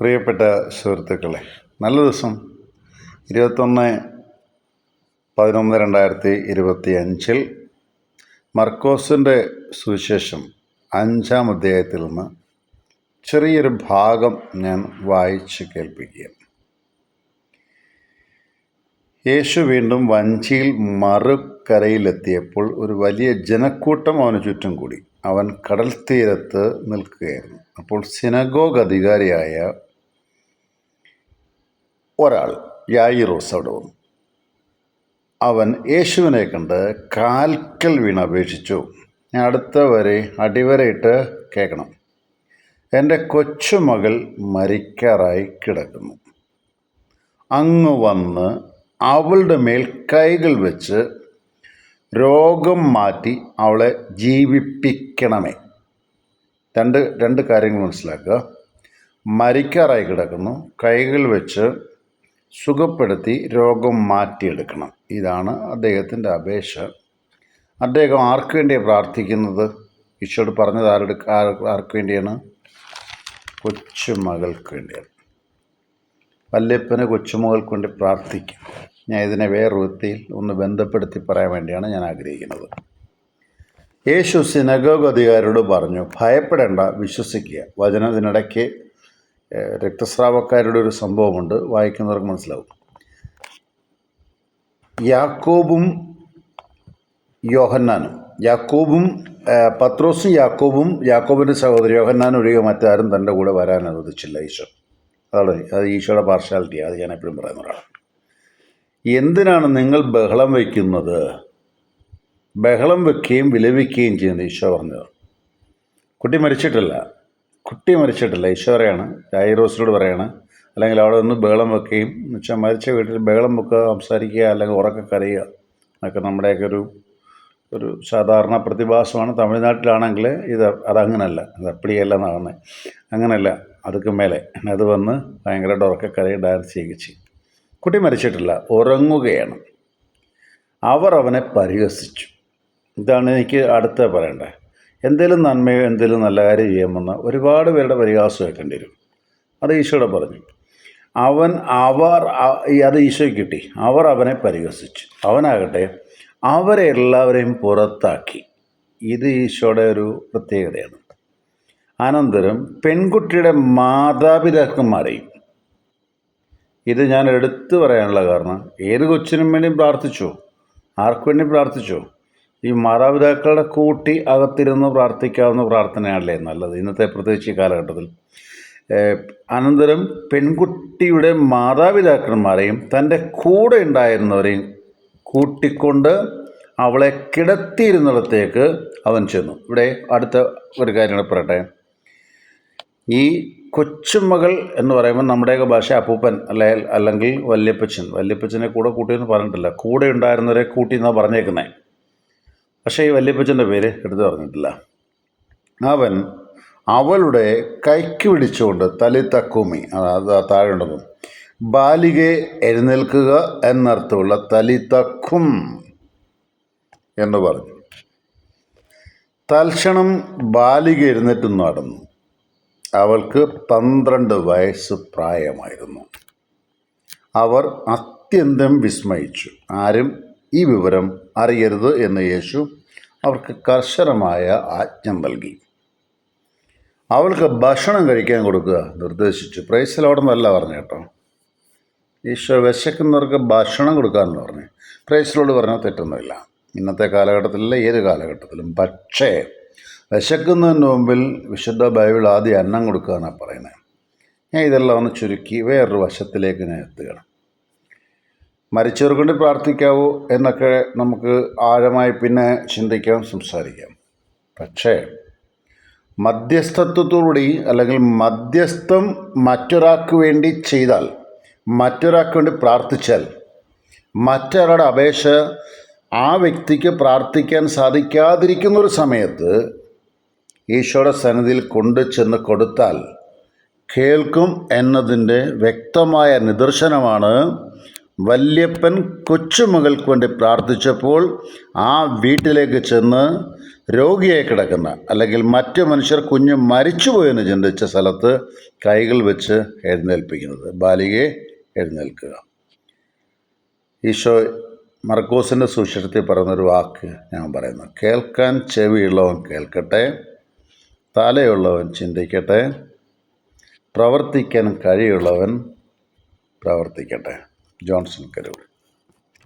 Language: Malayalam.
പ്രിയപ്പെട്ട സുഹൃത്തുക്കളെ നല്ല ദിവസം. ഇരുപത്തൊന്ന് പതിനൊന്ന് രണ്ടായിരത്തി ഇരുപത്തി അഞ്ചിൽ മർക്കോസിന്റെ സുവിശേഷം അഞ്ചാം അധ്യായത്തിൽ നിന്ന് ചെറിയൊരു ഭാഗം ഞാൻ വായിച്ച് കേൾപ്പിക്കുക യേശു വീണ്ടും വഞ്ചിയിൽ മറുകരയിലെത്തിയപ്പോൾ ഒരു വലിയ ജനക്കൂട്ടം അവന് ചുറ്റും കൂടി. അവൻ കടൽ തീരത്ത് നിൽക്കുകയായിരുന്നു. അപ്പോൾ സിനഗോഗ് അധികാരിയായ ഒരാൾ യായിറോസ് അവിടെ വന്നു. അവൻ യേശുവിനെ കണ്ട് കാൽക്കൽ വീണ് അപേക്ഷിച്ചു. ഞാൻ അടുത്ത വരെ അടിവരയിട്ട് കേൾക്കണം. എന്റെ കൊച്ചുമകൾ മരിക്കാറായി കിടക്കുന്നു. അങ്ങ് വന്ന് അവളുടെ മേൽ കൈകൾ വെച്ച് രോഗം മാറ്റി അവളെ ജീവിപ്പിക്കണമേ. രണ്ട് രണ്ട് കാര്യങ്ങൾ മനസ്സിലാക്കുക. മരിക്കാറായി കിടക്കുന്നു. കൈകൾ വെച്ച് സുഖപ്പെടുത്തി രോഗം മാറ്റിയെടുക്കണം. ഇതാണ് അദ്ദേഹത്തിന്റെ അപേക്ഷ. അദ്ദേഹം ആർക്ക് വേണ്ടിയാണ് പ്രാർത്ഥിക്കുന്നത്? ഈശോട് പറഞ്ഞത് ആരുടെ ആർ- ആർക്ക് വേണ്ടിയാണ്? കൊച്ചുമകൾക്ക് വേണ്ടിയാണ്. വല്യപ്പന് കൊച്ചുമകൾക്ക് വേണ്ടി പ്രാർത്ഥിക്കും. ഞാൻ ഇതിനെ വേറൊരു വൃത്തിയിൽ ഒന്ന് ബന്ധപ്പെടുത്തി പറയാൻ വേണ്ടിയാണ് ഞാൻ ആഗ്രഹിക്കുന്നത്. യേശു സിനഗോഗ് അധികാരിയോട് പറഞ്ഞു ഭയപ്പെടേണ്ട വിശ്വസിക്കുക. വചനത്തിനിടയ്ക്ക് രക്തസ്രാവക്കാരുടെ ഒരു സംഭവമുണ്ട്. വായിക്കുന്നവർക്ക് മനസ്സിലാവും. യാക്കോബും യോഹന്നാനും യാക്കോബും പത്രോസും യാക്കോബും യാക്കോബിന്റെ സഹോദരി യോഹന്നാനും ഒഴികെ മറ്റാരും തന്റെ കൂടെ വരാൻ അനുവദിച്ചില്ല ഈശോ. അതാണ് അത് ഈശോയുടെ പാർഷ്യാലിറ്റി അത് ഞാൻ എപ്പോഴും പറയുന്ന ഒരാളാണ്. എന്തിനാണ് നിങ്ങൾ ബഹളം വയ്ക്കുന്നത്? ബഹളം വെക്കുകയും വിലപിക്കുകയും ചെയ്യുന്നത് ഈശോ പറഞ്ഞത്. കുട്ടി മരിച്ചിട്ടില്ല. കുട്ടി മരിച്ചിട്ടില്ല ഈശ്വരയാണ് പറയാണ് ജായിറോസിനോട് പറയാണ്. അല്ലെങ്കിൽ അവിടെ നിന്ന് ബേളം വെക്കുകയും എന്ന് വെച്ചാൽ മരിച്ച വീട്ടിൽ ബേളം വെക്കുക സംസാരിക്കുക അല്ലെങ്കിൽ ഉറക്കം കരയുക. എന്നൊക്കെ നമ്മുടെയൊക്കെ ഒരു ഒരു സാധാരണ പ്രതിഭാസമാണ്. തമിഴ്നാട്ടിലാണെങ്കിൽ ഇത് അതങ്ങനല്ല. അത് അപ്പടിയല്ല നടന്നത് അങ്ങനല്ല. അതുക്ക് മേലെ. അത് വന്ന് ഭയങ്കരമായിട്ട് ഉറക്കെ കരയും ഡാൻസ് ചെയ്യിച്ച്. കുട്ടി മരിച്ചിട്ടില്ല. ഉറങ്ങുകയാണ്. അവർ അവനെ പരിഹസിച്ചു. ഇതാണ് എനിക്ക് അടുത്ത പറയേണ്ടത്. എന്തേലും നന്മയോ എന്തേലും നല്ല കാര്യം ചെയ്യാമെന്ന് ഒരുപാട് പേരുടെ പരിഹാസം കേൾക്കേണ്ടി വരും. അത് ഈശോയുടെ പറഞ്ഞു. അവൻ അവർ അത് ഈശോയ്ക്ക് കിട്ടി. അവർ അവനെ പരിഹസിച്ചു. അവനാകട്ടെ അവരെ എല്ലാവരെയും പുറത്താക്കി. ഇത് ഈശോയുടെ ഒരു പ്രത്യേകതയാണ്. അനന്തരം പെൺകുട്ടിയുടെ മാതാപിതാക്കന്മാരെയും ഇത് ഞാൻ എടുത്തു പറയാനുള്ള കാരണം ഏത് കൊച്ചിനും വേണ്ടിയും പ്രാർത്ഥിച്ചു? ആർക്കു വേണ്ടി പ്രാർത്ഥിച്ചു? ഈ മാതാപിതാക്കളുടെ കൂട്ടി അകത്തിരുന്ന് പ്രാർത്ഥിക്കാവുന്ന പ്രാർത്ഥനയാണല്ലേ നല്ലത്. ഇന്നത്തെ പ്രത്യേകിച്ച് ഈ കാലഘട്ടത്തിൽ. അനന്തരം പെൺകുട്ടിയുടെ മാതാപിതാക്കന്മാരെയും തന്റെ കൂടെ ഉണ്ടായിരുന്നവരെയും കൂട്ടിക്കൊണ്ട് അവളെ കിടത്തിയിരുന്നിടത്തേക്ക് അവൻ ചെന്നു. ഇവിടെ അടുത്ത ഒരു കാര്യം പറയട്ടെ. ഈ കൊച്ചുമകൾ എന്ന് പറയുമ്പോൾ നമ്മുടെയൊക്കെ ഭാഷ അപ്പൂപ്പൻ അല്ലെ അല്ലെങ്കിൽ വല്യപ്പച്ചൻ. വല്യപ്പച്ചനെ കൂടെ കൂട്ടിയെന്ന് പറഞ്ഞിട്ടില്ല. കൂടെ ഉണ്ടായിരുന്നവരെ കൂട്ടി എന്നാണ് പറഞ്ഞേക്കുന്നത് പക്ഷേ ഈ വല്യപ്പച്ചന്റെ പേര് എടുത്തു പറഞ്ഞിട്ടില്ല. അവൻ അവളുടെ കൈക്ക് പിടിച്ചുകൊണ്ട് തലി തക്കൂമി. ആ താഴെ ഉണ്ടെന്നും ബാലികയെ എഴുന്നേൽക്കുക എന്നർത്ഥമുള്ള തലി തക്കും എന്ന് പറഞ്ഞു. തൽക്ഷണം ബാലിക എഴുന്നേറ്റ് നടന്നു. അവൾക്ക് പന്ത്രണ്ട് വയസ്സ് പ്രായമായിരുന്നു. അവർ അത്യന്തം വിസ്മയിച്ചു. ആരും ഈ വിവരം അറിയരുത് എന്ന് യേശു അവർക്ക് കർശനമായ ആജ്ഞ നൽകി. അവൾക്ക് ഭക്ഷണം കഴിക്കാൻ കൊടുക്കുക നിർദ്ദേശിച്ചു. പ്രൈസിലോടെന്നല്ല പറഞ്ഞു കേട്ടോ. ഈശോ വിശക്കുന്നവർക്ക് ഭക്ഷണം കൊടുക്കാമെന്ന് പറഞ്ഞു. പ്രൈസിലോട് പറഞ്ഞാൽ തെറ്റൊന്നുമില്ല. ഇന്നത്തെ കാലഘട്ടത്തിലല്ല ഏത് കാലഘട്ടത്തിലും. പക്ഷേ വിശക്കുന്നതിന് മുമ്പിൽ വിശുദ്ധ ബൈബിൾ ആദ്യം അന്നം കൊടുക്കുക എന്നാണ് പറയുന്നത്. ഞാൻ ഇതെല്ലാം ഒന്ന് ചുരുക്കി വേറൊരു വശത്തിലേക്ക് ഞാൻ എത്തുകയാണ്. മരിച്ചവർക്ക് വേണ്ടി പ്രാർത്ഥിക്കാവൂ എന്നൊക്കെ നമുക്ക് ആഴമായി പിന്നെ ചിന്തിക്കാം സംസാരിക്കാം. പക്ഷേ മധ്യസ്ഥത്വത്തോടുകൂടി അല്ലെങ്കിൽ മധ്യസ്ഥം മറ്റൊരാൾക്ക് വേണ്ടി ചെയ്താൽ മറ്റൊരാൾക്ക് വേണ്ടി പ്രാർത്ഥിച്ചാൽ മറ്റൊരാളുടെ അപേക്ഷ ആ വ്യക്തിക്ക് പ്രാർത്ഥിക്കാൻ സാധിക്കാതിരിക്കുന്ന ഒരു സമയത്ത് ഈശോയുടെ സന്നിധിയിൽ കൊണ്ടു ചെന്ന് കൊടുത്താൽ കേൾക്കും എന്നതിന്റെ വ്യക്തമായ നിദർശനമാണ് വല്യപ്പൻ കൊച്ചുമകൾക്ക് വേണ്ടി പ്രാർത്ഥിച്ചപ്പോൾ ആ വീട്ടിലേക്ക് ചെന്ന് രോഗിയായി കിടക്കുന്ന അല്ലെങ്കിൽ മറ്റു മനുഷ്യർ കുഞ്ഞ് മരിച്ചുപോയെന്ന് ചിന്തിച്ച സ്ഥലത്ത് കൈകൾ വെച്ച് എഴുന്നേൽപ്പിക്കുന്നത്. ബാലികയെ എഴുന്നേൽക്കുക. ഈശോ മർക്കോസിന്റെ സുശേഷത്തിൽ പറയുന്നൊരു വാക്ക് ഞാൻ പറയുന്നു. കേൾക്കാൻ ചെവിയുള്ളവൻ കേൾക്കട്ടെ തലയുള്ളവൻ ചിന്തിക്കട്ടെ പ്രവർത്തിക്കാൻ കഴിയുള്ളവൻ പ്രവർത്തിക്കട്ടെ. ജോൺസൺ കരൂർ.